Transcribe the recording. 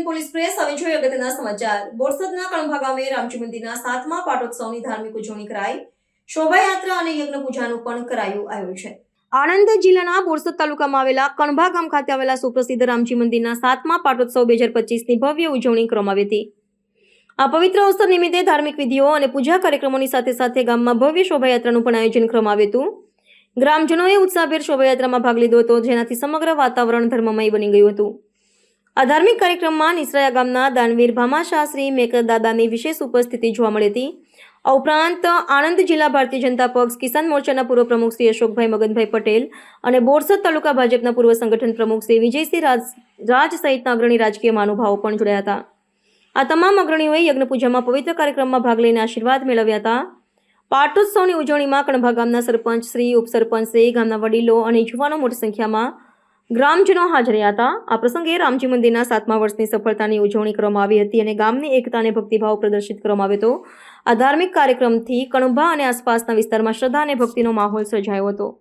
Police press હવે જોઈએ અગત્યના સમાચાર. બોરસદના કણભા રામજી મંદિરના સાતમા પાટોત્સવની ધાર્મિક ઉજવણી કરાઈ. શોભાયાત્રા અને યજ્ઞ પૂજાનું પણ કરાયું આયોજન. આણંદ જિલ્લાના બોરસદ તાલુકામાં આવેલા કણભા ગામ ખાતે આવેલા સુપ્રસિદ્ધ રામજી મંદિરના સાતમા પાટોત્સવ બે હજાર પચીસની ભવ્ય ઉજવણી કરવામાં આવી હતી. આ પવિત્ર અવસર નિમિત્તે ધાર્મિક વિધિઓ અને પૂજા કાર્યક્રમોની સાથે સાથે ગામમાં ભવ્ય શોભાયાત્રાનું પણ આયોજન કરવામાં આવ્યું હતું. ગ્રામજનોએ ઉત્સાહભેર શોભાયાત્રામાં ભાગ લીધો હતો, જેનાથી સમગ્ર વાતાવરણ ધર્મમય બની ગયું હતું. આ ધાર્મિક કાર્યક્રમમાં નિસરાયા ગામના દાનવીર ભામાશાસ્ત્રી મેકર દાદાની વિશેષ ઉપસ્થિતિ જોવા મળી હતી. આ ઉપરાંત આણંદ જિલ્લા ભારતીય જનતા પક્ષ કિસાન મોરચાના પૂર્વ પ્રમુખ શ્રી અશોકભાઈ મગનભાઈ પટેલ અને બોરસદ તાલુકા ભાજપના પૂર્વ સંગઠન પ્રમુખ શ્રી વિજયસિંહ રાજ સહિતના અગ્રણી રાજકીય મહાનુભાવો પણ જોડાયા હતા. આ તમામ અગ્રણીઓએ યજ્ઞપૂજામાં પવિત્ર કાર્યક્રમમાં ભાગ લઈને આશીર્વાદ મેળવ્યા હતા. પાટોત્સવની ઉજવણીમાં કણભા ગામના સરપંચ શ્રી, ઉપસરપંચ શ્રી, ગામના વડીલો અને યુવાનો મોટી સંખ્યામાં ગ્રામજનો હાજર હતા. આ પ્રસંગે રામજી મંદિરના સાતમા વર્ષની સફળતાની ઉજવણી કરવામાં આવી હતી અને ગામની એકતા અને ભક્તિભાવ પ્રદર્શિત કરવામાં આવ્યો હતો. આ ધાર્મિક કાર્યક્રમથી કણભા અને આસપાસના વિસ્તારમાં શ્રદ્ધા અને ભક્તિનો માહોલ સર્જાયો હતો.